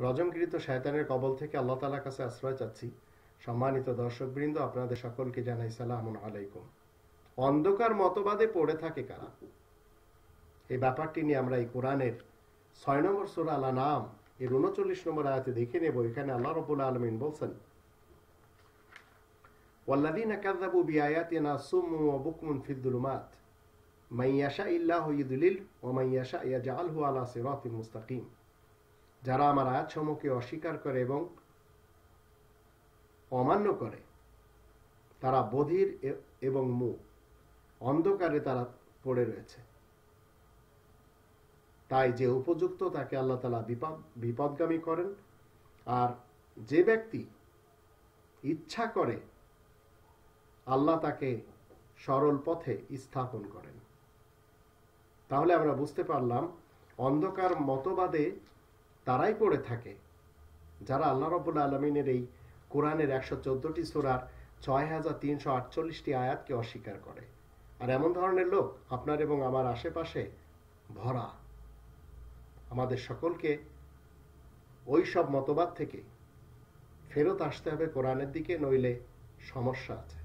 রজমকৃত শয়তানের কবল থেকে আল্লাহ তালার কাছে আশ্রয় চাচ্ছি সম্মানিত দর্শকবৃন্দ আপনাদের সকলকে জানাই সালাম আলাইকুম অন্ধকার মতবাদে পড়ে থাকে কারা এই ব্যাপারটি নিয়ে আমরা এই কোরআনের ছয় নম্বর সুরা আল্লাহ নাম এর উনচল্লিশ নম্বর আয়াতে দেখে নেব এখানে আল্লাহ রবুল্লা আলমিন বলছেন والذين كذبوا بآياتنا صم وبكم في الظلمات من يشاء الله يضلل ومن يشاء يجعله على صراط مستقيم যারা আমার আয়াতসমূহকে অস্বীকার করে এবং অমান্য করে, তারা বধির এবং মুখ অন্ধকারে তারা পড়ে রয়েছে। তাই যে উপযুক্ত তাকে আল্লাহ তালা বিপদ, বিপদগামী করেন, আর যে ব্যক্তি ইচ্ছা করে আল্লাহ তাকে সরল পথে স্থাপন করেন। তাহলে আমরা বুঝতে পারলাম, অন্ধকার মতবাদে তারাই পড়ে থাকে। যারা আল্লাহ রবুল আলমিনের এই কোরআনের একশো চোদ্দটি সোরার ছয় হাজার তিনশো আটচল্লিশটি আয়াতকে অস্বীকার করে। আর এমন ধরনের লোক আপনার এবং আমার আশেপাশে ভরা। আমাদের সকলকে ওই সব মতবাদ থেকে ফেরত আসতে হবে কোরআনের দিকে, নইলে সমস্যা আছে।